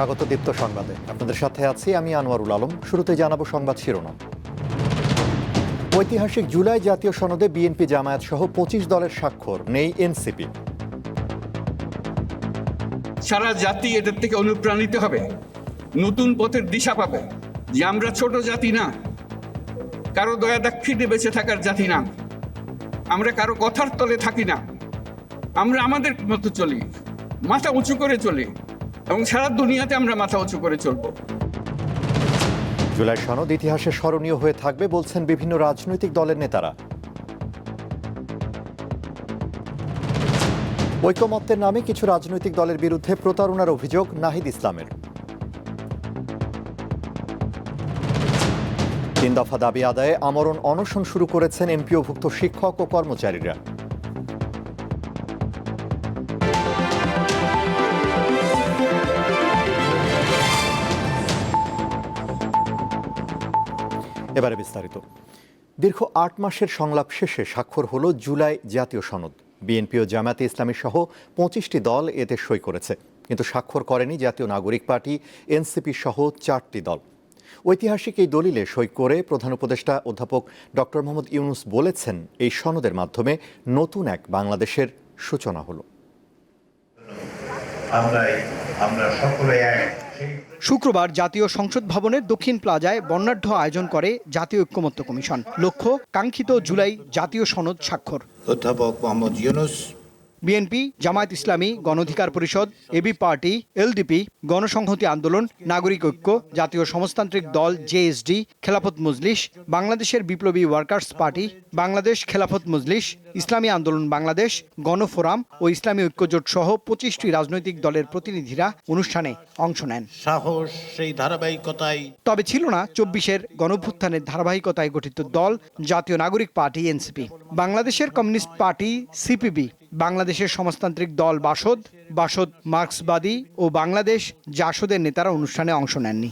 স্বাগত দীপ্ত সংবাদে। আপনাদের সাথে আছি আমি আনোয়ারুল আলম। শুরুতে জানাব সংবাদ শিরোনাম। ঐতিহাসিক জুলাই জাতীয় সনদে বিএনপি জামায়াত সহ পঁচিশ দলের স্বাক্ষর, নেই এনসিপি। সারা জাতি এটার থেকে অনুপ্রাণিত হবে। নতুন পথের দিশা পাবে। যে আমরা ছোট জাতি না, কারও দয়া দাক্ষিণে বেঁচে থাকার জাতি না। আমরা কারও কথার তলে থাকি না। আমরা আমাদের মতো চলি, মাথা উঁচু করে চলি। এবং সারা দুনিয়াতে আমরা মাথা উঁচু করে চলবো। জুলাই সনদ ইতিহাসে স্মরণীয় হয়ে থাকবে বলছেন বিভিন্ন রাজনৈতিক দলের নেতারা। ঐকমত্যের নামে কিছু রাজনৈতিক দলের বিরুদ্ধে প্রতারণার অভিযোগ নাহিদ ইসলামের। তিন দফা দাবি আদায়ে আমরণ অনশন শুরু করেছেন এমপিওভুক্ত শিক্ষক ও কর্মচারীরা। এবারে বিস্তারিত। দীর্ঘ আট মাসের সংলাপ শেষে স্বাক্ষর হল জুলাই জাতীয় সনদ। বিএনপি ও জামায়াতে ইসলামী সহ পঁচিশটি দল এতে সই করেছে। কিন্তু স্বাক্ষর করেনি জাতীয় নাগরিক পার্টি, এনসিপি সহ চারটি দল। ঐতিহাসিক এই দলিলে সই করে প্রধান উপদেষ্টা অধ্যাপক ডক্টর মোহাম্মদ ইউনুস বলেছেন, এই সনদের মাধ্যমে নতুন এক বাংলাদেশের সূচনা হলো। আমরা সকলে এক শুক্রবার জাতীয় সংসদ ভবনের দক্ষিণ প্লাজায় বর্ণাঢ্য আয়োজন করে জাতীয় ঐক্যমত্য কমিশন। লক্ষ্য, কাঙ্ক্ষিত জুলাই জাতীয় সনদ স্বাক্ষর। অধ্যাপক মোহাম্মদ ইউনুস বিএনপি জামায়াত ইসলামী গণঅধিকার পরিষদ এবি পার্টি এলডিপি গণসংহতি আন্দোলন নাগরিক ঐক্য জাতীয় সমাজতান্ত্রিক দল জেএসডি খেলাফত মজলিস বাংলাদেশের বিপ্লবী ওয়ার্কার্স পার্টি বাংলাদেশ খেলাফত মজলিস ইসলামী আন্দোলন বাংলাদেশ গণফোরাম ও ইসলামী ঐক্যজোট সহ পঁচিশটি রাজনৈতিক দলের প্রতিনিধিরা অনুষ্ঠানে অংশ নেন। সাহস সেই ধারাবাহিকতায় তবে ছিল না চব্বিশের গণভ্যুত্থানের ধারাবাহিকতায় গঠিত দল জাতীয় নাগরিক পার্টি এনসিপি। বাংলাদেশের কমিউনিস্ট পার্টি সিপিবি বাংলাদেশের সমাজতান্ত্রিক দল বাসদ বাসদ মার্ক্সবাদী ও বাংলাদেশ জাসদের নেতারা অনুষ্ঠানে অংশ নেননি।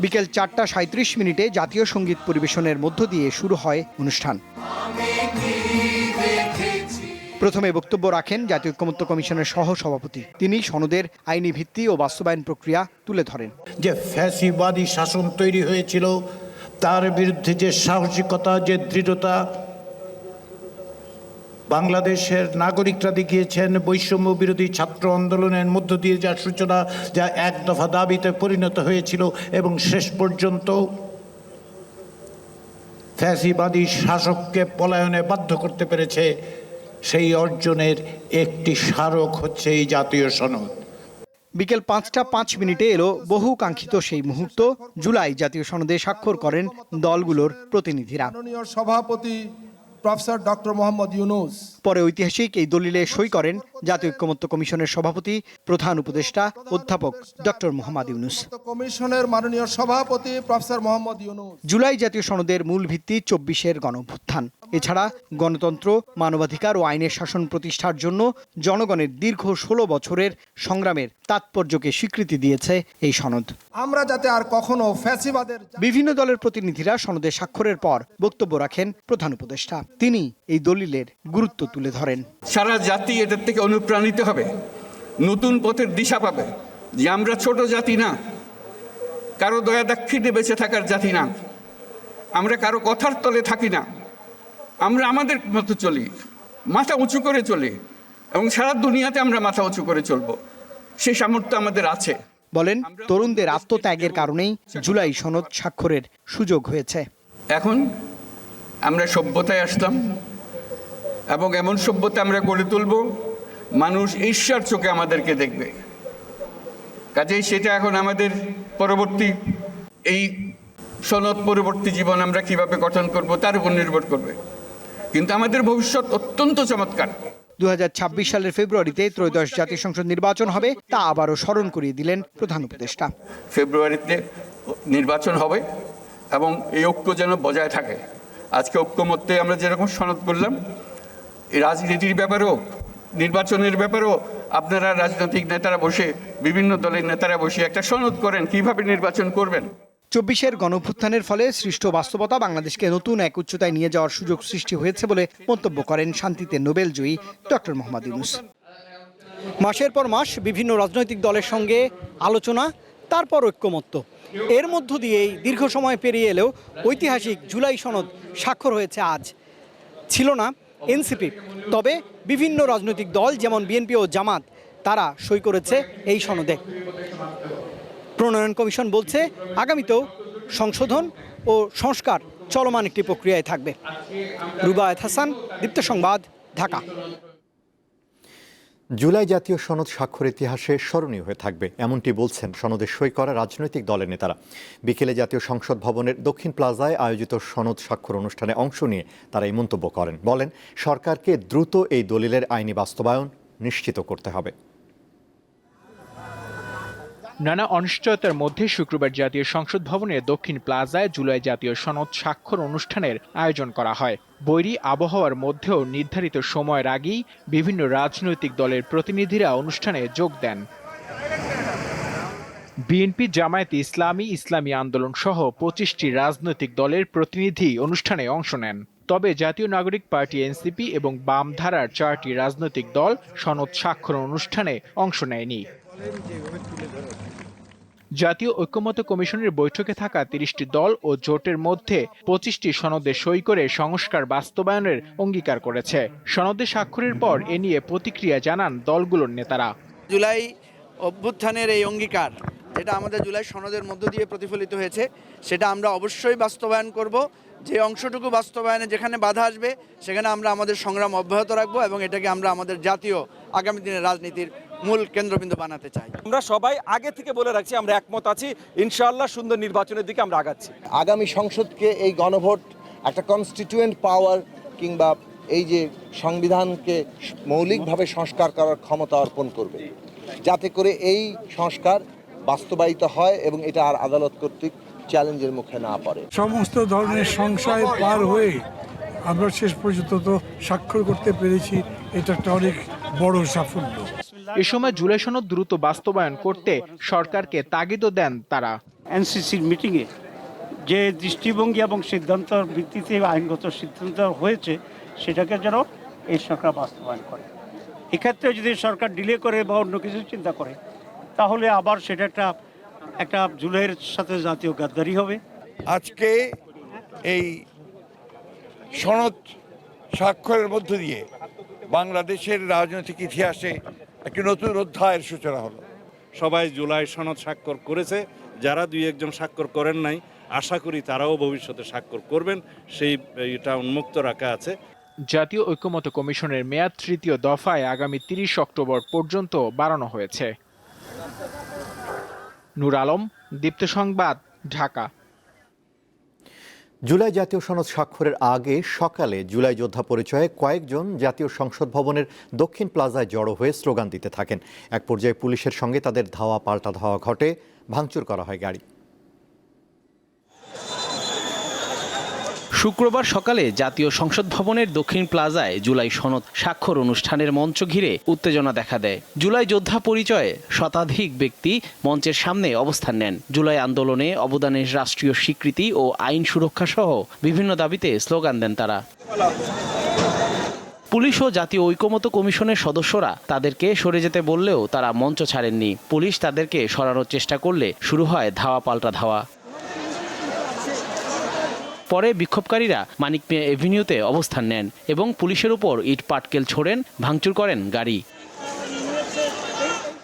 বিকেল চারটা সাঁত্রিশ মিনিটে জাতীয় সংগীত পরিবেশনের মধ্য দিয়ে শুরু হয় অনুষ্ঠান। প্রথমে বক্তব্য রাখেন জাতীয় ঐক্যমত্য কমিশনের সহ সভাপতি তিনি সনদের আইনি ভিত্তি ও বাস্তবায়ন প্রক্রিয়া তুলে ধরেন। যে ফ্যাসিবাদী শাসন তৈরি হয়েছিল, তার বিরুদ্ধে যে সাহসিকতা, যে দৃঢ়তা বাংলাদেশের নাগরিকরা দেখিয়েছেন বৈষম্য বিরোধী ছাত্র আন্দোলনের মধ্য দিয়ে যা সূচনা যা এক দফা দাবিতে পরিণত হয়েছিল এবং শেষ পর্যন্ত ফ্যাসিবাদী শাসককে পলায়নে বাধ্য করতে পেরেছে সেই অর্জনের একটি স্মারক হচ্ছে এই জাতীয় সনদ। বিকেল পাঁচটা পাঁচ মিনিটে এলো বহু কাঙ্ক্ষিত সেই মুহূর্ত জুলাই জাতীয় সনদে স্বাক্ষর করেন দলগুলোর প্রতিনিধিরা। মাননীয় সভাপতি প্রফেসর ডক্টর মোহাম্মদ ইউনুস। পরে ঐতিহাসিক এই দলিলে সই করেন জাতীয় ঐক্যমত্য কমিশনের সভাপতি প্রধান উপদেষ্টা অধ্যাপক ডক্টর মোহাম্মদ ইউনুস। কমিশনের মাননীয় সভাপতি প্রফেসর মোহাম্মদ ইউনুস। জুলাই জাতীয় সনদের মূল ভিত্তি চব্বিশের গণভ্যুত্থান। এছাড়া গণতন্ত্র মানবাধিকার ও আইনের শাসন প্রতিষ্ঠার জন্য জনগণের দীর্ঘ ষোলো বছরের সংগ্রামের তাৎপর্যকে স্বীকৃতি দিয়েছে এই সনদ। আমরা যাতে আর কখনো ফ্যাসিবাদের বিভিন্ন দলের প্রতিনিধিরা সনদে স্বাক্ষরের পর বক্তব্য রাখেন প্রধান উপদেষ্টা। তিনি এই দলিলের গুরুত্ব তুলে ধরেন। সারা জাতি এটার থেকে অনুপ্রাণিত হবে নতুন পথের দিশা পাবে। যে আমরা ছোট জাতি না কারও দয়া দাক্ষিণে বেঁচে থাকার জাতি না। আমরা কারও কথার তলে থাকি না। আমরা আমাদের মতো চলি মাথা উঁচু করে চলি এবং সারা দুনিয়াতে আমরা মাথা উঁচু করে চলবো। সেই সামর্থ্য আমাদের আছে। বলেন তরুণদের আত্মত্যাগের কারণেই জুলাই সনদ স্বাক্ষরের সুযোগ হয়েছে। এখন আমরা সভ্যতায় আসলাম এবং এমন সভ্যতা আমরা গড়ে তুলব মানুষ ঈশ্বর চোখে আমাদেরকে দেখবে। কাজেই সেটা এখন আমাদের পরবর্তী এই সনদ পরবর্তী জীবন আমরা কীভাবে গঠন করব তার উপর নির্ভর করবে। কিন্তু আমাদের ভবিষ্যৎ অত্যন্ত চমৎকার। দু হাজার ছাব্বিশ সালের ফেব্রুয়ারিতে ত্রয়োদশ জাতীয় সংসদ নির্বাচন হবে তা আবারও স্মরণ করিয়ে দিলেন প্রধান উপদেষ্টা। ফেব্রুয়ারিতে নির্বাচন হবে এবং এই ঐক্য যেন বজায় থাকে। আজকে ঐক্য ঐক্যমত্যে আমরা যেরকম সনদ করলাম এই রাজনীতির ব্যাপারেও নির্বাচনের ব্যাপারেও আপনারা রাজনৈতিক নেতারা বসে বিভিন্ন দলের নেতারা বসে একটা সনদ করেন কীভাবে নির্বাচন করবেন। চব্বিশের গণভ্যুত্থানের ফলে সৃষ্ট বাস্তবতা বাংলাদেশকে নতুন এক উচ্চতায় নিয়ে যাওয়ার সুযোগ সৃষ্টি হয়েছে বলে মন্তব্য করেন শান্তিতে নোবেল জয়ী ডক্টর মোহাম্মদ ইউনুস। মাসের পর মাস বিভিন্ন রাজনৈতিক দলের সঙ্গে আলোচনা, তারপর ঐক্যমত্য। এর মধ্য দিয়েই দীর্ঘ সময় পেরিয়ে এলেও ঐতিহাসিক জুলাই সনদ স্বাক্ষর হয়েছে আজ। ছিল না এনসিপি, তবে বিভিন্ন রাজনৈতিক দল যেমন বিএনপি ও জামাত, তারা সই করেছে এই সনদে। প্রণয়ন কমিশন বলছে আগামীতেও সংশোধন ও সংস্কার চলমান একটি প্রক্রিয়ায় থাকবে। রুবায়ত হাসান, দীপ্ত সংবাদ, ঢাকা। জুলাই জাতীয় সনদ স্বাক্ষর ইতিহাসে স্মরণীয় হয়ে থাকবে, এমনটি বলছেন সনদে সই করা রাজনৈতিক দলের নেতারা। বিকেলে জাতীয় সংসদ ভবনের দক্ষিণ প্লাজায় আয়োজিত সনদ স্বাক্ষর অনুষ্ঠানে অংশ নিয়ে তারা এই মন্তব্য করেন। বলেন, সরকারকে দ্রুত এই দলিলের আইনি বাস্তবায়ন নিশ্চিত করতে হবে। নানা অনিশ্চয়তার মধ্যে শুক্রবার জাতীয় সংসদ ভবনের দক্ষিণ প্লাজায় জুলাই জাতীয় সনদ স্বাক্ষর অনুষ্ঠানের আয়োজন করা হয়। বৈরী আবহাওয়ার মধ্যেও নির্ধারিত সময়ের আগেই বিভিন্ন রাজনৈতিক দলের প্রতিনিধিরা অনুষ্ঠানে যোগ দেন। বিএনপি জামায়াতে ইসলামী ইসলামী আন্দোলন সহ পঁচিশটি রাজনৈতিক দলের প্রতিনিধি অনুষ্ঠানে অংশ নেন। তবে জাতীয় নাগরিক পার্টি এনসিপি এবং বাম ধারার চারটি রাজনৈতিক দল সনদ স্বাক্ষর অনুষ্ঠানে অংশ নেয়নি। জাতীয় ঐক্যমত কমিশনের বৈঠকে থাকা তিরিশটি দল ও জোটের মধ্যে পঁচিশটি সনদে সই করে সংস্কার বাস্তবায়নের অঙ্গীকার করেছে। সনদে স্বাক্ষরের পর এ নিয়ে প্রতিক্রিয়া জানান দলগুলোর নেতারা। জুলাই অভ্যুত্থানের এই অঙ্গীকার, যেটা আমাদের জুলাই সনদের মধ্য দিয়ে প্রতিফলিত হয়েছে, সেটা আমরা অবশ্যই বাস্তবায়ন করব। যে অংশটুকু বাস্তবায়নে যেখানে বাধা আসবে, সেখানে আমরা আমাদের সংগ্রাম অব্যাহত রাখব এবং এটাকে আমরা আমাদের জাতীয় আগামী দিনের রাজনীতির মূল কেন্দ্রবিন্দু বানাতে চাই। আমরা সবাই আগে থেকে বলে রাখছি আমরা একমত আছি ইনশাআল্লাহ সুন্দর নির্বাচনের দিকে আমরা আগাচ্ছি। আগামী সংসদকে এই গণভোট একটা কনস্টিটিউয়েন্ট পাওয়ার কিংবা এই যে সংবিধানকে মৌলিকভাবে সংস্কার করার ক্ষমতা অর্পণ করবে। যাতে করে এই সংস্কার বাস্তবায়িত হয় এবং এটা আর আদালত কর্তৃক চ্যালেঞ্জের মুখে না পড়ে। সমস্ত ধরনের সংশয় পার হয়ে আমরা শেষ পর্যন্ত তো স্বাক্ষর করতে পেরেছি এটা একটা অনেক বড় সাফল্য। এ সময় জুলাই সনদ দ্রুত বাস্তবায়ন করতে সরকারকে তাগিদও দেন তারা। এনসিসির মিটিংয়ে যে দৃষ্টিভঙ্গি এবং সিদ্ধান্তের ভিত্তিতে আইনগত সিদ্ধান্ত হয়েছে সেটাকে যেন এই সরকার বাস্তবায়ন করে। এক্ষেত্রে যদি সরকার ডিলে করে বা অন্য কিছু চিন্তা করে তাহলে আবার সেটা একটা একটা জুলাইয়ের সাথে জাতীয় গাদ্দারি হবে। আজকে এই সনদ স্বাক্ষরের মধ্য দিয়ে বাংলাদেশের রাজনৈতিক ইতিহাসে একটি নতুন অধ্যায়ের সূচনা হলো। সবাই জুলাই সনদ স্বাক্ষর করেছে। যারা দুই একজন স্বাক্ষর করেন নাই আশা করি তারাও ভবিষ্যতে স্বাক্ষর করবেন। সেই এটা উন্মুক্ত রাখা আছে। জাতীয় ঐক্যমত কমিশনের মেয়াদ তৃতীয় দফায় আগামী তিরিশ অক্টোবর পর্যন্ত বাড়ানো হয়েছে। নুর আলম দীপ্ত সংবাদ ঢাকা। জুলাই জাতীয় সনদ স্বাক্ষরের আগে সকালে জুলাই যোদ্ধা পরিচয়ে কয়েকজন জাতীয় সংসদ ভবনের দক্ষিণ প্লাজায় জড়ো হয়ে স্লোগান দিতে থাকেন। এক পর্যায়ে পুলিশের সঙ্গে তাদের ধাওয়া পাল্টা ধাওয়া ঘটে, ভাঙচুর করা হয় গাড়ি। শুক্রবার সকালে জাতীয় সংসদ ভবনের দক্ষিণ প্লাজায় জুলাই সনদ স্বাক্ষর অনুষ্ঠানের মঞ্চ ঘিরে উত্তেজনা দেখা দেয়। জুলাই যোদ্ধা পরিচয়ে শতাধিক ব্যক্তি মঞ্চের সামনে অবস্থান নেন। জুলাই আন্দোলনে অবদানের রাষ্ট্রীয় স্বীকৃতি ও আইন সুরক্ষা সহ বিভিন্ন দাবিতে স্লোগান দেন তারা। পুলিশ ও জাতীয় ঐকমত্য কমিশনের সদস্যরা তাদেরকে সরে যেতে বললেও তারা মঞ্চ ছাড়েননি। পুলিশ তাদেরকে সরানোর চেষ্টা করলে শুরু হয় ধাওয়া পাল্টা ধাওয়া। পরে বিক্ষোভকারীরা মানিক মিয়া এভিনিউতে অবস্থান নেন এবং পুলিশের উপর ইট পাটকেল ছোড়েন ভাঙচুর করেন গাড়ি।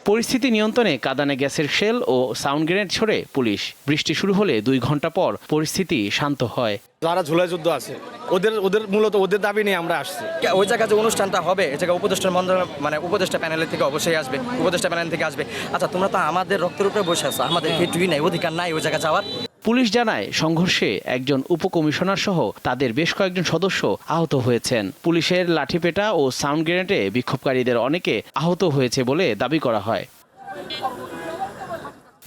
পরিস্থিতি নিয়ন্ত্রণে কাদানে গ্যাসের শেল ও সাউন্ড গ্রেনেড ছড়ে পুলিশ। বৃষ্টি শুরু হলে দুই ঘণ্টা পর পরিস্থিতি শান্ত হয়। যারা ঝুলাই যুদ্ধ আছে ওদের ওদের মূলত ওদের দাবি নিয়ে আমরা আসছি। ওই জায়গায় যে অনুষ্ঠানটা হবে এই জায়গায় উপদেষ্টা মন্ডল মানে উপদেষ্টা প্যানেলের থেকে অবশ্যই আসবে উপদেষ্টা প্যানেল থেকে আসবে। আচ্ছা তোমরা তো আমাদের রক্তের উপরে বসে আছো আমাদের কিছুই নাই অধিকার নাই ওই জায়গায় যাওয়ার। পুলিশ জানায় সংঘর্ষে একজন উপকমিশনার সহ তাদের বেশ কয়েকজন সদস্য আহত হয়েছেন। পুলিশের লাঠিপেটা ও সাউন্ড গ্রেনেডে বিক্ষোভকারীদের অনেকে আহত হয়েছে বলে দাবি করা হয়।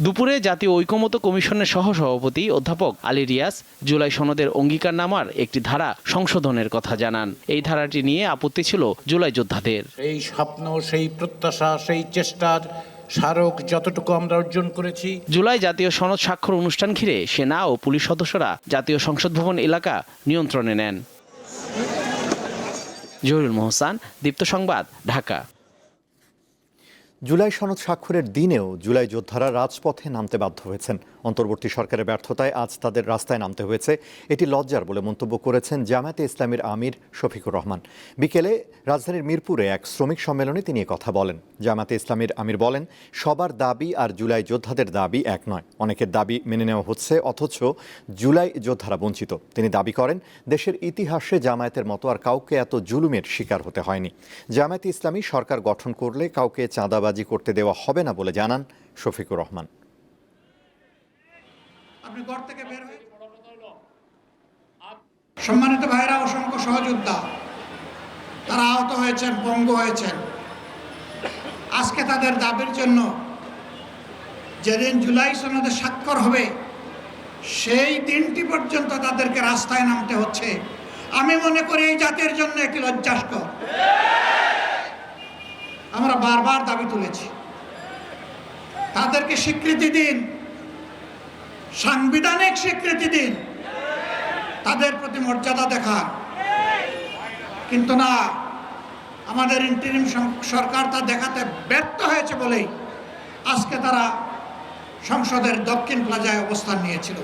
দুপুরে জাতীয় ঐকমত্য কমিশনের সহ সভাপতি অধ্যাপক আলী রিয়াজ জুলাই সনদের অঙ্গীকার নামার একটি ধারা সংশোধনের কথা জানান। এই ধারাটি নিয়ে আপত্তি ছিল জুলাই যোদ্ধাদের। এই স্বপ্ন, সেই প্রত্যাশা, সেই চেষ্টার স্মারক যতটুকু আমরা অর্জন করেছি। জুলাই জাতীয় সনদ স্বাক্ষর অনুষ্ঠান ঘিরে সেনা ও পুলিশ সদস্যরা জাতীয় সংসদ ভবন এলাকা নিয়ন্ত্রণে নেন। জহিরুল মোহসান, দীপ্ত সংবাদ, ঢাকা। জুলাই সনদ স্বাক্ষরের দিনেও জুলাই যোদ্ধারা রাজপথে নামতে বাধ্য হয়েছেন। অন্তর্বর্তী সরকারের ব্যর্থতায় আজ তাদের রাস্তায় নামতে হয়েছে। এটি লজ্জার বলে মন্তব্য করেছেন জামায়াতে ইসলামের আমির শফিকুর রহমান। বিকেলে রাজধানীর মিরপুরে এক শ্রমিক সম্মেলনে তিনি কথা বলেন। জামায়াতে ইসলামীর আমির বলেন, সবার দাবি আর জুলাই যোদ্ধাদের দাবি এক নয়। অনেকের দাবি মেনে নেওয়া হচ্ছে, অথচ জুলাই যোদ্ধারা বঞ্চিত। তিনি দাবি করেন, দেশের ইতিহাসে জামায়াতের মতো আর কাউকে এত জুলুমের শিকার হতে হয়নি। জামায়াতে ইসলামী সরকার গঠন করলে কাউকে চাঁদাবাজি করতে দেওয়া হবে না বলে জানান শফিকুর রহমান। সম্মানিত ভাইরা অসংখ্য সহযোদ্ধা, তারা আহত হয়েছেন, পঙ্গু হয়েছেন। আজকে তাদের দাবির জন্য যেদিন জুলাই সনদে স্বাক্ষর হবে, সেই দিনটি পর্যন্ত তাদেরকে রাস্তায় নামতে হচ্ছে। আমি মনে করি এই জাতির জন্য একটি লজ্জাস্কর। আমরা বারবার দাবি তুলেছি। তাদেরকে স্বীকৃতি দিন। সাংবিধানিক স্বীকৃতি দিন। তাদের প্রতি মর্যাদা দেখান। কিন্তু না, আমাদের ইন্টারিম সরকার তা দেখাতে ব্যর্থ হয়েছে বলেই আজকে তারা সংসদের দক্ষিণ প্লাজায় অবস্থান নিয়েছিল।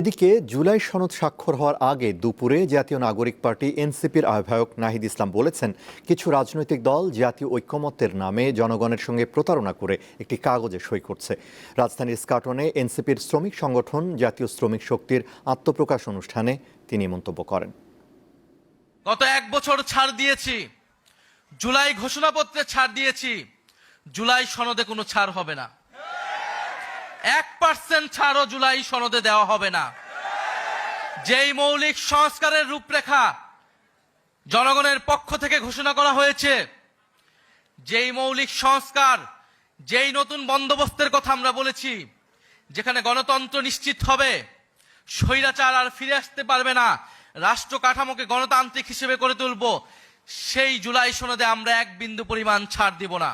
এদিকে জুলাই সনদ স্বাক্ষর হওয়ার আগে দুপুরে জাতীয় নাগরিক পার্টি এনসিপির আহ্বায়ক নাহিদ ইসলাম বলেছেন, কিছু রাজনৈতিক দল জাতীয় ঐক্যমত্যের নামে জনগণের সঙ্গে প্রতারণা করে একটি কাগজে সই করছে। রাজধানীর স্কাটনে এনসিপির শ্রমিক সংগঠন জাতীয় শ্রমিক শক্তির আত্মপ্রকাশ অনুষ্ঠানে তিনি মন্তব্য করেন। গত এক বছর ছাড় দিয়েছি, জুলাই ঘোষণাপত্রে ছাড় দিয়েছি, জুলাই সনদে কোনো ছাড় হবে না। এক পার্সেন্ট ছাড়ও জুলাই সনদে দেওয়া হবে না। যেই মৌলিক সংস্কারের রূপরেখা জনগণের পক্ষ থেকে ঘোষণা করা হয়েছে, যেই মৌলিক সংস্কার, যেই নতুন বন্দোবস্তের কথা আমরা বলেছি, যেখানে গণতন্ত্র নিশ্চিত হবে, স্বৈরাচার আর ফিরে আসতে পারবে না, রাষ্ট্র কাঠামোকে গণতান্ত্রিক হিসেবে করে তুলব, সেই জুলাই সনদে আমরা এক বিন্দু পরিমাণ ছাড় দিব না।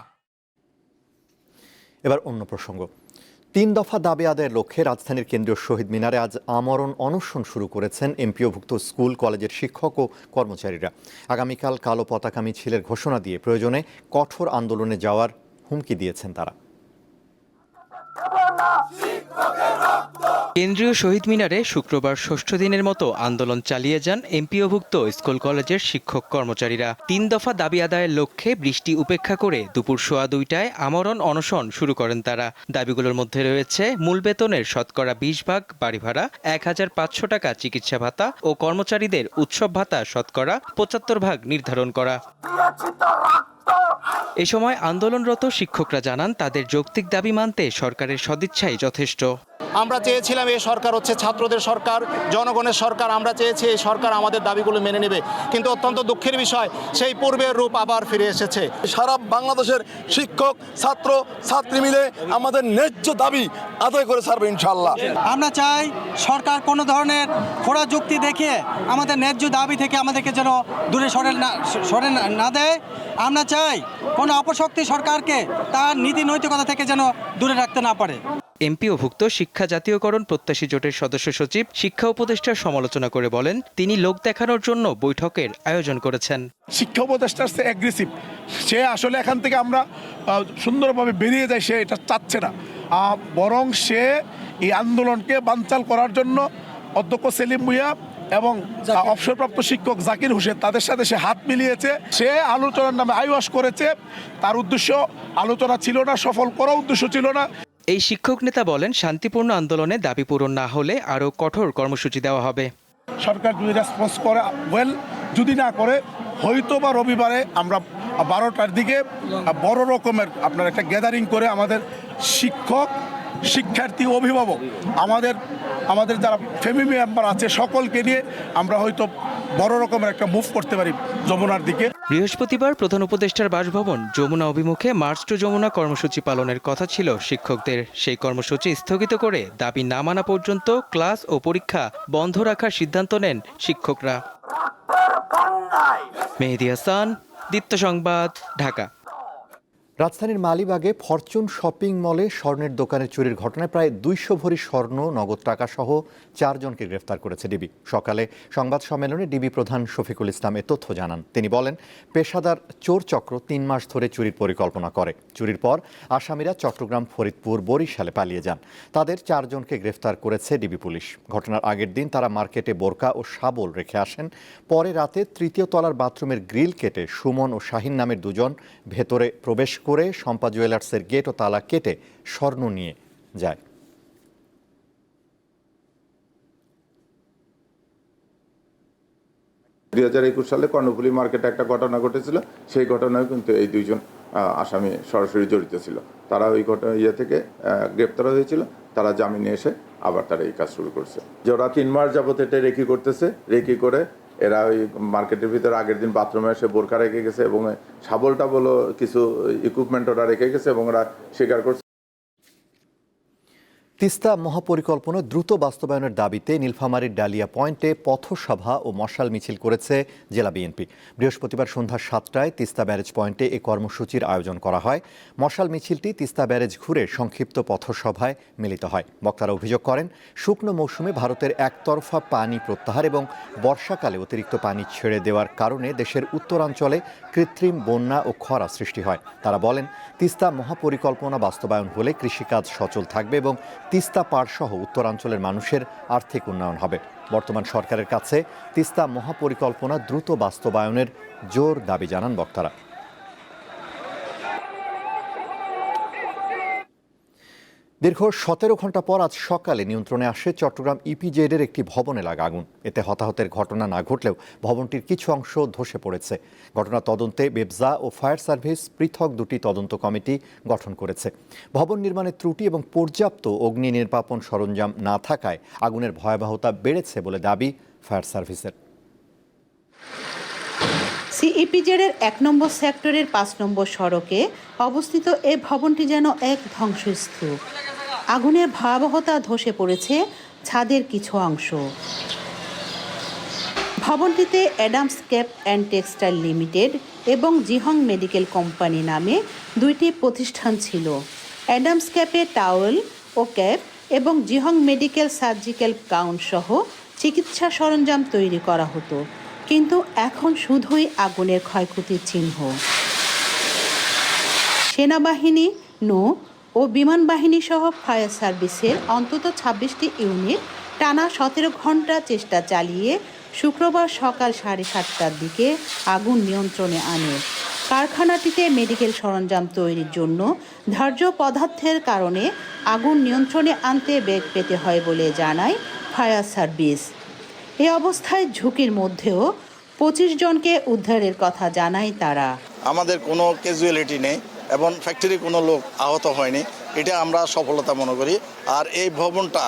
এবার অন্য প্রসঙ্গ। তিন দফা দাবি আদায়ের লক্ষ্যে রাজধানীর কেন্দ্রীয় শহীদ মিনারে আজ আমরণ অনশন শুরু করেছেন এমপিওভুক্ত স্কুল, কলেজের শিক্ষক ও কর্মচারীরা। আগামীকাল কালো পতাকা মিছিলের ঘোষণা দিয়ে প্রয়োজনে কঠোর আন্দোলনে যাওয়ার হুমকি দিয়েছেন তারা। কেন্দ্রীয় শহীদ মিনারে শুক্রবার ষষ্ঠ দিনের মতো আন্দোলন চালিয়ে যান এমপিওভুক্ত স্কুল কলেজের শিক্ষক কর্মচারীরা। তিন দফা দাবি আদায়ের লক্ষ্যে বৃষ্টি উপেক্ষা করে দুপুর সোয়া দুইটায় আমরণ অনশন শুরু করেন তারা। দাবিগুলোর মধ্যে রয়েছে মূল বেতনের শতকরা বিশ ভাগ বাড়ি ভাড়া এক হাজার পাঁচশো টাকা চিকিৎসা ভাতা ও কর্মচারীদের উৎসব ভাতা শতকরা পঁচাত্তর ভাগ নির্ধারণ করা। এ সময় আন্দোলনরত শিক্ষকরা জানান তাদের যৌক্তিক দাবি মানতে সরকারের সদিচ্ছাই যথেষ্ট। আমরা চেয়েছিলাম এই সরকার হচ্ছে ছাত্রদের সরকার জনগণের সরকার আমরা চেয়েছি এই সরকার আমাদের দাবিগুলো মেনে নেবে। কিন্তু অত্যন্ত দুঃখের বিষয় সেই পূর্বের রূপ আবার ফিরে এসেছে। সারা বাংলাদেশের শিক্ষক ছাত্র ছাত্রী মিলে আমাদের ন্যায্য দাবি আদায় করে ছাড়বে ইনশাল্লাহ আমরা চাই সরকার কোনো ধরনের খোড়া যুক্তি দেখিয়ে আমাদের ন্যায্য দাবি থেকে আমাদেরকে যেন দূরে সরে না সরে না- না দেয়। আমরা চাই কোনো অপশক্তি সরকারকে তার নীতি নৈতিকতা থেকে যেন দূরে রাখতে না পারে। এমপিওভুক্ত শিক্ষা জাতীয়করণ প্রত্যাশী জোটের সদস্য সচিব শিক্ষা উপদেষ্টার সমালোচনা করে বলেন তিনি লোক দেখানোর জন্য বৈঠকের আয়োজন করেছেন। শিক্ষা উপদেষ্টা হচ্ছে অ্যাগ্রেসিভ সে আসলে এখান থেকে আমরা সুন্দরভাবে বেরিয়ে যাই সে এটা চাচ্ছে না। বরং সে এই আন্দোলনকে বানচাল করার জন্য অধ্যক্ষ সেলিম ভুইয়া এবং অবসরপ্রাপ্ত শিক্ষক জাকির হোসেন তাদের সাথে সে হাত মিলিয়েছে। সে আলোচনার নামে আইওয়াস করেছে। তার উদ্দেশ্য আলোচনা ছিল না সফল করা উদ্দেশ্য ছিল না। এই শিক্ষক নেতা বলেন, শান্তিপূর্ণ আন্দোলনে দাবি পূরণ না হলে আরও কঠোর কর্মসূচি দেওয়া হবে। সরকার যদি রেসপন্স করে ওয়েল যদি না করে, হয়তো বা রবিবারে আমরা বারোটার দিকে বড় রকমের আপনার একটা গ্যাদারিং করে আমাদের শিক্ষক শিক্ষার্থী অভিভাবক। আমাদের আমাদের যারা ফ্যামিলি মেম্বার আছে সকলকে নিয়ে আমরা হয়তো বড় রকমের একটা মুভ করতে পারি যমুনার দিকে। বৃহস্পতিবার প্রধান উপদেষ্টার বাসভবন যমুনা অভিমুখে মার্চ টু যমুনা কর্মসূচি পালনের কথা ছিল শিক্ষকদের। সেই কর্মসূচি স্থগিত করে দাবি না মানা পর্যন্ত ক্লাস ও পরীক্ষা বন্ধ রাখার সিদ্ধান্ত নেন শিক্ষকরা। মেহেদি হাসান, দীপ্ত সংবাদ, ঢাকা। রাজধানীর মালিবাগে ফরচুন শপিং মলে স্বর্ণের দোকানে চুরির ঘটনায় প্রায় দুইশো ভরি স্বর্ণ, নগদ টাকা সহ চারজনকে গ্রেফতার করেছে ডিবি। সকালে সংবাদ সম্মেলনে ডিবি প্রধান শফিকুল ইসলাম এ তথ্য জানান। তিনি বলেন, পেশাদার চোর চক্র তিন মাস ধরে চুরির পরিকল্পনা করে। চুরির পর আসামিরা চট্টগ্রাম, ফরিদপুর, বরিশালে পালিয়ে যান। তাদের চারজনকে গ্রেফতার করেছে ডিবি পুলিশ। ঘটনার আগের দিন তারা মার্কেটে বোরকা ও শাবল রেখে আসেন। পরে রাতে তৃতীয় তলার বাথরুমের গ্রিল কেটে সুমন ও শাহিন নামের দুজন ভেতরে প্রবেশ করে শম্পা জুয়েলার্সের গেট ও তালা কেটে স্বর্ণ নিয়ে যায়। দুই হাজার একুশ সালে কর্ণফুলি মার্কেটে একটা ঘটনা ঘটেছিল। সেই ঘটনায় কিন্তু এই দুইজন আসামি সরাসরি জড়িত ছিল। তারা ওই ঘটনা ইয়ে থেকে গ্রেপ্তার হয়েছিল। তারা জামিনে এসে আবার তারা এই কাজ শুরু করছে। যে ওরা তিন মাস যাবত এটা রেকি করতেছে, রেকি করে এরা ওই মার্কেটের ভিতরে আগের দিন বাথরুমে এসে বোরকা রেখে গেছে এবং শাবল টাবলও কিছু ইকুইপমেন্ট ওরা রেখে গেছে এবং ওরা স্বীকার করছে। তিস্তা মহাপরিকল্পনা দ্রুত বাস্তবায়নের দাবিতে নীলফামারীর ডালিয়া পয়েন্টে পথসভা ও মশাল মিছিল করেছে জেলা বিএনপি। বৃহস্পতিবার সন্ধ্যা সাতটায় তিস্তা ব্যারেজ পয়েন্টে এ কর্মসূচির আয়োজন করা হয়। মশাল মিছিলটি তিস্তা ব্যারেজ ঘুরে সংক্ষিপ্ত পথসভায় মিলিত হয়। বক্তারা অভিযোগ করেন, শুকনো মৌসুমে ভারতের একতরফা পানি প্রত্যাহার এবং বর্ষাকালে অতিরিক্ত পানি ছেড়ে দেওয়ার কারণে দেশের উত্তরাঞ্চলে কৃত্রিম বন্যা ও খরা সৃষ্টি হয়। তারা বলেন, তিস্তা মহাপরিকল্পনা বাস্তবায়ন হলে কৃষিকাজ সচল থাকবে এবং তিস্তা পাড়সহ উত্তরাঞ্চলের মানুষের আর্থিক উন্নয়ন হবে। বর্তমান সরকারের কাছে তিস্তা মহাপরিকল্পনা দ্রুত বাস্তবায়নের জোর দাবি জানান বক্তারা। দীর্ঘ সতেরো ঘণ্টা পর আজ সকালে নিয়ন্ত্রণে আসে চট্টগ্রাম ইপিজেডের একটি ভবনে লাগা আগুন। এতে হতাহতের ঘটনা না ঘটলেও ভবনটির কিছু অংশ ধসে পড়েছে। ঘটনা তদন্তে বেবজা ও ফায়ার সার্ভিস পৃথক দুটি তদন্ত কমিটি গঠন করেছে। ভবন নির্মাণের ত্রুটি এবং পর্যাপ্ত অগ্নি নির্বাপন সরঞ্জাম না থাকায় আগুনের ভয়াবহতা বেড়েছে বলে দাবি ফায়ার সার্ভিসের। সিইপিজেডের এক নম্বর সেক্টরের পাঁচ নম্বর সড়কে অবস্থিত এ ভবনটি যেন এক ধ্বংসস্তূপ। আগুনের ভয়াবহতা ধসে পড়েছে ছাদের কিছু অংশ। ভবনটিতে Adams cap and textile limited এবং জিহং মেডিকেল কোম্পানি নামে দুইটি প্রতিষ্ঠান ছিল। অ্যাডামস ক্যাপে টাওয়েল ও ক্যাপ এবং জিহং মেডিকেল সার্জিক্যাল গাউন সহ চিকিৎসা সরঞ্জাম তৈরি করা হতো। কিন্তু এখন শুধুই আগুনের ক্ষয়ক্ষতির চিহ্ন। সেনাবাহিনী নৌ ও বিমান বাহিনী সহ ফায়ার সার্ভিসের অন্তত ছাব্বিশটি ইউনিট টানা সতেরো ঘণ্টা চেষ্টা চালিয়ে শুক্রবার সকাল সাড়ে সাতটার দিকে আগুন নিয়ন্ত্রণে আনে। কারখানাটিতে মেডিকেল সরঞ্জাম তৈরির জন্য ধার্য পদার্থের কারণে আগুন নিয়ন্ত্রণে আনতে বেগ পেতে হয় বলে জানায় ফায়ার সার্ভিস। এ অবস্থায় ঝুঁকির মধ্যেও পঁচিশ জনকে উদ্ধারের কথা জানায় তারা। আমাদের কোনো ক্যাজুয়ালিটি নেই। এবং ফ্যাক্টরি কোনো লোক আহত হয়নি, এটা আমরা সফলতা মনে করি। আর এই ভবনটা,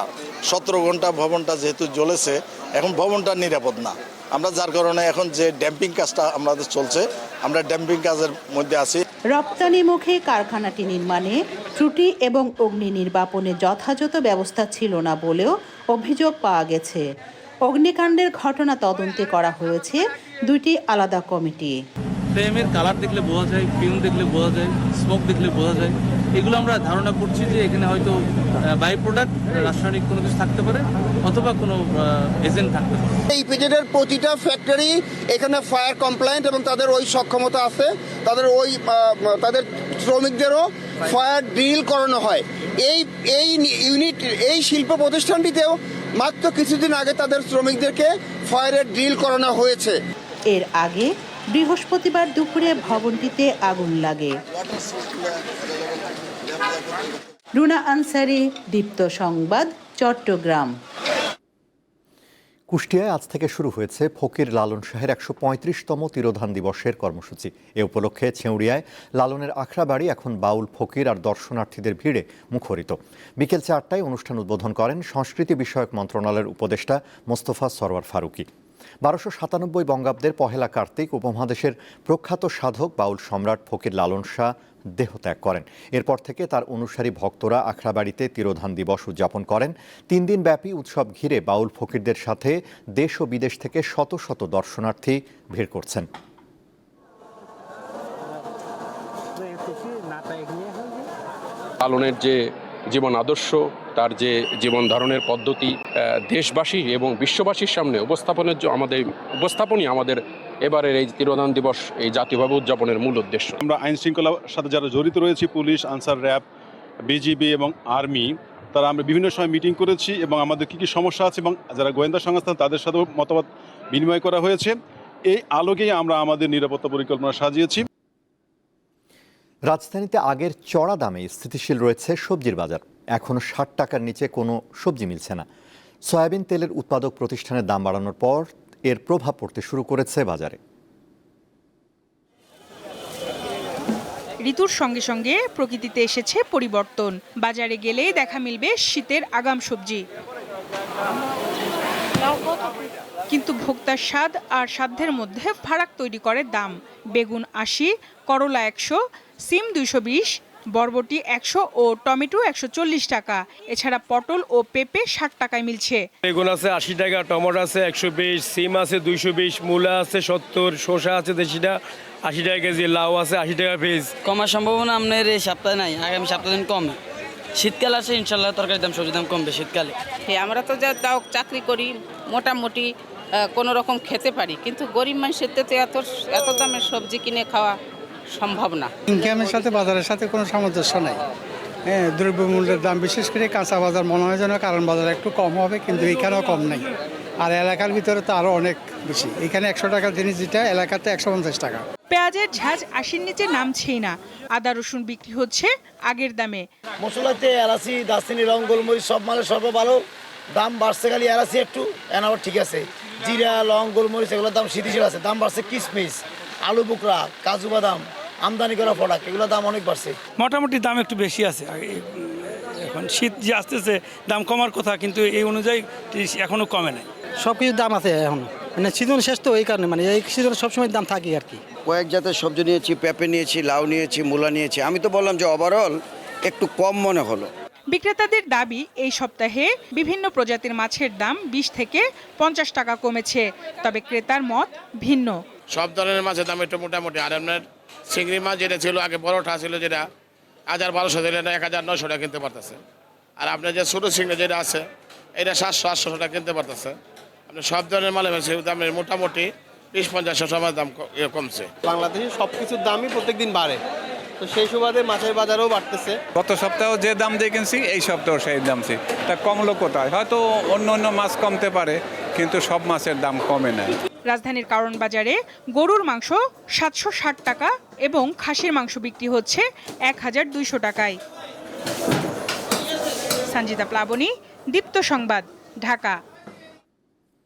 সতেরো ঘণ্টা ভবনটা যেহেতু জ্বলেছে, এখন ভবনটা নিরাপদ না। আমরা যার কারণে এখন যে ড্যাম্পিং কাজটা আমাদের চলছে, আমরা ড্যাম্পিং কাজের মধ্যে আছি। রপ্তানিমুখী কারখানাটি নির্মাণে ত্রুটি এবং অগ্নি নির্বাপনে যথাযথ ব্যবস্থা ছিল না বলেও অভিযোগ পাওয়া গেছে। অগ্নিকাণ্ডের ঘটনা তদন্তে করা হয়েছে দুইটি আলাদা কমিটি। ফ্লেমের কালার দেখলে বোঝা যায় ফিল্ম দেখলে বোঝা যায় স্মোক দেখলে বোঝা যায়। এগুলো আমরা ধারণা করছি যে এখানে হয়তো বাই প্রোডাক্ট রাসায়নিক কোনো কিছু থাকতে পারে অথবা কোনো এজেন্ট থাকতে পারে। এই পিজেডের প্রতিটা ফ্যাক্টরি এখানে ফায়ার কমপ্লায়েন্ট এবং তাদের ওই সক্ষমতা আছে। তাদের ওই তাদের শ্রমিকদেরও ফায়ার ড্রিল করানো হয়। এই এই ইউনিট এই শিল্প প্রতিষ্ঠানটিতেও মাত্র কিছুদিন আগে তাদের শ্রমিকদেরকে ফায়ারের ড্রিল করানো হয়েছে। এর আগে বৃহস্পতিবার দুপুরে ভবনটিতে আগুন লাগে। রুনা আনসারি, দীপ্ত সংবাদ, চট্টগ্রাম। কুষ্টিয়ায় আজ থেকে শুরু হয়েছে ফকির লালন শাহের একশো পঁয়ত্রিশতম তিরোধান দিবসের কর্মসূচি। এ উপলক্ষে ছেউড়িয়ায় লালনের আখড়া বাড়ি এখন বাউল, ফকির আর দর্শনার্থীদের ভিড়ে মুখরিত। বিকেল চারটায় অনুষ্ঠান উদ্বোধন করেন সংস্কৃতি বিষয়ক মন্ত্রণালয়ের উপদেষ্টা মোস্তফা সরওয়ার ফারুকি। বারোশো সাতানব্বই বঙ্গাব্দের পহেলা কার্তিক উপমহাদেশের প্রখ্যাত সাধক বাউল সম্রাট ফকির লালন শাহ দেহত্যাগ করেন। এরপর থেকে তার অনুসারী ভক্তরা আখড়াবাড়িতে তিরোধান দিবস উদযাপন করেন। তিন দিন ব্যাপী উৎসব ঘিরে বাউল ফকিরদের সাথে দেশ ও বিদেশ থেকে শত শত দর্শনার্থী ভিড় করছেন। পালনের যে জীবন আদর্শ তার যে জীবন ধারণের পদ্ধতি দেশবাসী এবং বিশ্ববাসীর সামনে উপস্থাপনের জন্য আমাদের উপস্থাপনই আমাদের এবারের এই তিরোধান দিবস এই জাতীয়ভাবে উদযাপনের মূল উদ্দেশ্য। আমরা আইন শৃঙ্খলার সাথে যারা জড়িত রয়েছি পুলিশ আনসার র্যাব বিজিবি এবং আর্মি তারা আমরা বিভিন্ন সময় মিটিং করেছি এবং আমাদের কী কী সমস্যা আছে এবং যারা গোয়েন্দা সংস্থা তাদের সাথেও মতামত বিনিময় করা হয়েছে। এই আলোকেই আমরা আমাদের নিরাপত্তা পরিকল্পনা সাজিয়েছি। রাজধানীতে আগের চড়া দামে স্থিতিশীল রয়েছে সবজির বাজার। এখনও ষাট টাকার নিচে কোনো সবজি মিলছে না। সয়াবিন তেলের উৎপাদক প্রতিষ্ঠানের দাম বাড়ানোর পর এর প্রভাব পড়তে শুরু করেছে বাজারে। ঋতুর সঙ্গে সঙ্গে প্রকৃতিতে এসেছে পরিবর্তন। বাজারে গেলেই দেখা মিলবে শীতের আগাম সবজি। কিন্তু ভোক্তার স্বাদ আর সাধ্যের মধ্যে ফারাক তৈরি করে দাম। বেগুন আশি, করলা একশো, সিম দুইশো বিশ বরবটি একশো ও টমেটো একশো চল্লিশ টাকা। এছাড়া পটল ও পেঁপে ষাট টাকায় মিলছে। বেগুন আছে আশি টাকা টমেটো আছে একশো বিশ সিম আছে দুইশো বিশ মূলা আছে সত্তর শসা আছে দেশিটা আশি টাকা কেজি লাউ আছে আশি টাকা পিস কমার সম্ভাবনা আপনার এই সপ্তাহে নাই আগামী সপ্তাহে দিন কমে। শীতকাল আসে ইনশাল্লাহ তরকারির দাম সবজির দাম কমবে শীতকালে। হ্যাঁ আমরা তো যা তাও চাকরি করি মোটামুটি কোনো রকম খেতে পারি কিন্তু গরিব মানুষের তো এত এত দামের সবজি কিনে খাওয়া সম্ভব না। ইনকামের সাথে বাজারের সাথে কোনো সামঞ্জস্য নাই। হ্যাঁ দ্রব্যমূল্যের দাম বিশেষ করে কাঁচা বাজার মনে হয় যেন কারণ বাজার একটু কম হবে কিন্তু এখানেও কম নাই। আর এলাকার ভিতরে তো আরও অনেক বেশি। এখানে একশো টাকার জিনিস যেটা এলাকাতে একশো পঞ্চাশ টাকা। পেঁয়াজের ঝাঁজ আশির নিচে নামছেই না। আদা রসুন বিক্রি হচ্ছে আগের দামে। মশলাতে এলাচি দারচিনি রং গোলমরিচ সব মালের সর্ব ভালো দাম বাড়ছে খালি এলাচি একটু এনাবার ঠিক আছে। জিরা লং গোলমরিচ এগুলোর দাম শিথিশীল আছে। দাম বাড়ছে কিশমিশ আলু বুকরা কাজু বাদাম আমদানি করা প্রোডাক্ট এগুলোর দাম অনেক বাড়ছে। মোটামুটি দাম একটু বেশি আছে। এখন শীত যে আসতেছে দাম কমার কথা কিন্তু এই অনুযায়ী এখনও কমে নাই। সব কিছুর দাম আছে এখন। মানে সিজন শেষ তো এই কারণে মানে এই সিজনে সবসময় দাম থাকে আর কি। কয়েক জাতের সবজি নিয়েছি পেঁপে নিয়েছি লাউ নিয়েছি মূলা নিয়েছি। আমি তো বললাম যে ওভারঅল একটু কম মনে হলো। বিক্রেতাদের দাবি এই সপ্তাহে বিভিন্ন প্রজাতির মাছের দাম বিশ থেকে পঞ্চাশ টাকা কমেছে। তবে ক্রেতার মত ভিন্ন। সব ধরনের মাছের দাম একটু মোটামুটি। আর আপনার চিংড়ি মাছ যেটা ছিল আগে বড়টা ছিল যেটা হাজার বারোশো দিলে না এক হাজার নয়শো টাকা কিনতে পারতেছে। আর আপনার যে ছোটো চিংড়ি যেটা আছে এটা সাতশো আটশো টাকা কিনতে পারতেছে। আপনার সব ধরনের মালে দামের মোটামুটি বিশ পঞ্চাশ সময় দাম ইয়ে কমছে। বাংলাদেশে সব কিছুর দামই প্রত্যেকদিন বাড়ে। তো সেই সুবাদে মাছের বাজারও বাড়তেছে। গত সপ্তাহ যে দাম দিয়ে কিনছি এই সপ্তাহ সেই দাম ছি তা কমলো কোথায়? হয়তো অন্য অন্য মাছ কমতে পারে কিন্তু সব মাছের দাম কমে নাই। রাজধানীর কারণ বাজারে গরুর মাংস সাতশো ষাট টাকা এবং খাসির মাংস বিক্রি হচ্ছে এক হাজার দুইশো টাকায়। সঞ্জিতা প্লাবনী, দীপ্ত সংবাদ, ঢাকা।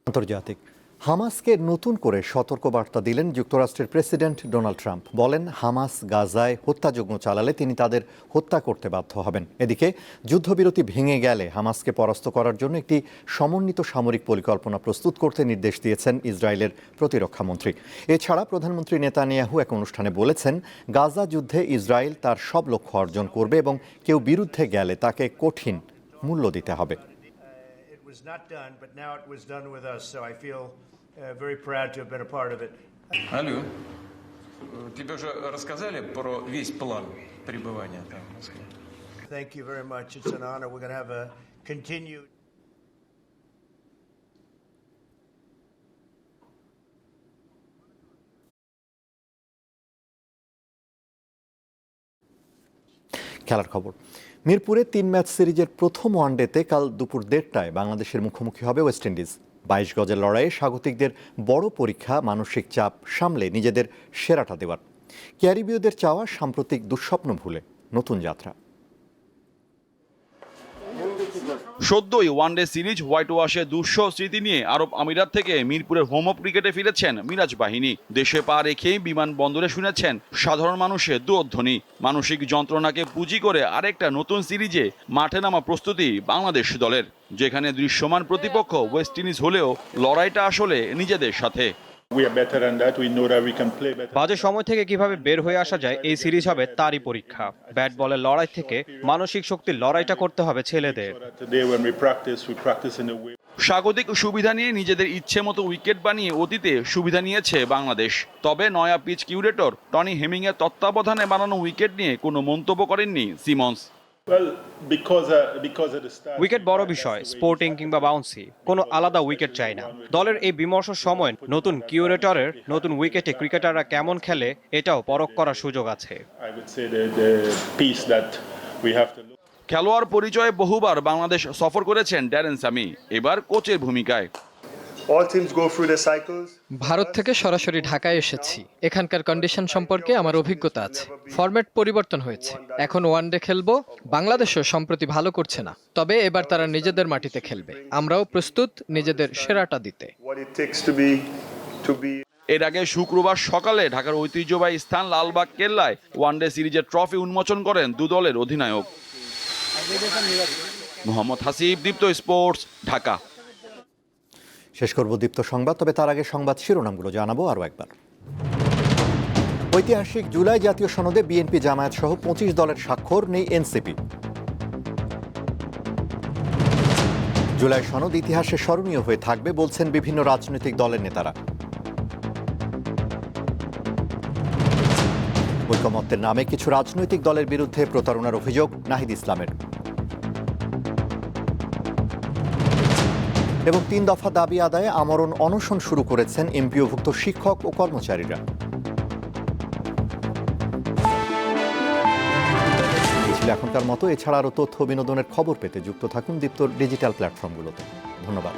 আন্তর্জাতিক। হামাসকে নতুন করে সতর্কবার্তা দিলেন যুক্তরাষ্ট্রের প্রেসিডেন্ট ডোনাল্ড ট্রাম্প। বলেন, হামাস গাজায় হত্যাযজ্ঞ চালালে তিনি তাদের হত্যা করতে বাধ্য হবেন। এদিকে, যুদ্ধবিরতি ভেঙে গেলে হামাসকে পরাস্ত করার জন্য একটি সমন্বিত সামরিক পরিকল্পনা প্রস্তুত করতে নির্দেশ দিয়েছেন ইসরায়েলের প্রতিরক্ষামন্ত্রী এছাড়া প্রধানমন্ত্রী নেতানিয়াহু এক অনুষ্ঠানে বলেছেন, গাজা যুদ্ধে ইসরায়েল তার সব লক্ষ্য অর্জন করবে এবং কেউ বিরুদ্ধে গেলে তাকে কঠিন মূল্য দিতে হবে। was not done, but now it was done with us, so I feel uh, very proud to have been a part of it. Алло, тебе уже рассказали про весь план пребывания там в Москве? Thank you very much. It's an honor. We're going to have a continued. খেলার খবর মিরপুরে তিন match সিরিজের প্রথম ওয়ানডেতে কাল দুপুর দেড়টায় বাংলাদেশের মুখোমুখি হবে ওয়েস্ট ইন্ডিজ। বাইশ গজের লড়াইয়ে স্বাগতিকদের বড় পরীক্ষা, মানসিক চাপ সামলে নিজেদের সেরাটা দেওয়ার। ক্যারিবীয়দের চাওয়া সাম্প্রতিক দুঃস্বপ্ন ভুলে নতুন যাত্রা। সদ্যই ওয়ানডে সিরিজ হোয়াইট ওয়াশে দুঃসহ স্মৃতি নিয়ে আরব আমিরাত থেকে মিরপুরের হোম অফ ক্রিকেটে ফিরেছেন মিরাজ বাহিনী। দেশে পা রেখেই বিমানবন্দরে শুনেছেন সাধারণ মানুষের দুধ্বনি মানসিক যন্ত্রণাকে পুঁজি করে আরেকটা নতুন সিরিজে মাঠে নামা প্রস্তুতি বাংলাদেশ দলের। যেখানে দৃশ্যমান প্রতিপক্ষ ওয়েস্ট ইন্ডিজ হলেও লড়াইটা আসলে নিজেদের সাথে। We are better than that. We know that we can play better. বাজে সময় থেকে কীভাবে বের হয়ে আসা যায় এই সিরিজ হবে তারই পরীক্ষা ব্যাট বলের লড়াই থেকে মানসিক শক্তির লড়াইটা করতে হবে ছেলেদের Today, when we practice, we practice in a way. স্বাগতিক সুবিধা নিয়ে নিজেদের ইচ্ছে মতো উইকেট বানিয়ে অতীতে সুবিধা নিয়েছে বাংলাদেশ তবে নয়া পিচ কিউরেটর টনি হেমিংয়ের তত্ত্বাবধানে বানানো উইকেট নিয়ে কোনো মন্তব্য করেননি Simmons Well, because uh, because of the start. Wicket বড় বিষয় স্পোর্টিং কিংবা বাউন্সি কোনো আলাদা উইকেট চাই না দলের এই বিমর্ষ সময় নতুন কিউরেটরের নতুন উইকেটে ক্রিকেটাররা কেমন খেলে এটাও পরখ করার সুযোগ আছে. খেলোয়াড় পরিচয়ে বহুবার বাংলাদেশ সফর করেছেন ড্যারেন সামি এবার কোচের ভূমিকায় ভারত থেকে সরাসরি ঢাকায় এসেছি। এখানকার কন্ডিশন সম্পর্কে আমার অভিজ্ঞতা আছে। ফরম্যাট পরিবর্তন হয়েছে। এখন ওয়ানডে খেলব। বাংলাদেশও সম্প্রতি ভালো করছে না। তবে এবার তারা নিজেদের মাটিতে খেলবে। আমরাও প্রস্তুত নিজেদের সেরাটা দিতে। এর আগে শুক্রবার সকালে ঢাকার ঐতিহ্যবাহী স্থান লালবাগ কেল্লায় ওয়ানডে সিরিজের ট্রফি উন্মোচন করেন দু দলের অধিনায়ক। মোহাম্মদ হাসিব দীপ্ত স্পোর্টস ঢাকা। শেষ করব দীপ্ত সংবাদ, তবে তার আগে সংবাদ শিরোনামগুলো জানাব আরও একবার। ঐতিহাসিক জুলাই জাতীয় সনদে বিএনপি জামায়াত সহ পঁচিশ দলের স্বাক্ষর নেই এনসিপি। জুলাই সনদ ইতিহাসে স্মরণীয় হয়ে থাকবে বলছেন বিভিন্ন রাজনৈতিক দলের নেতারা। ঐকমত্যের নামে কিছু রাজনৈতিক দলের বিরুদ্ধে প্রতারণার অভিযোগ নাহিদ ইসলামের। এবং তিন দফা দাবি আদায়ে আমরণ অনশন শুরু করেছেন এমপিওভুক্ত শিক্ষক ও কর্মচারীরা। এখনকার মতো। এছাড়া আরও তথ্য বিনোদনের খবর পেতে যুক্ত থাকুন দীপ্ত ডিজিটাল প্ল্যাটফর্মগুলোতে। ধন্যবাদ।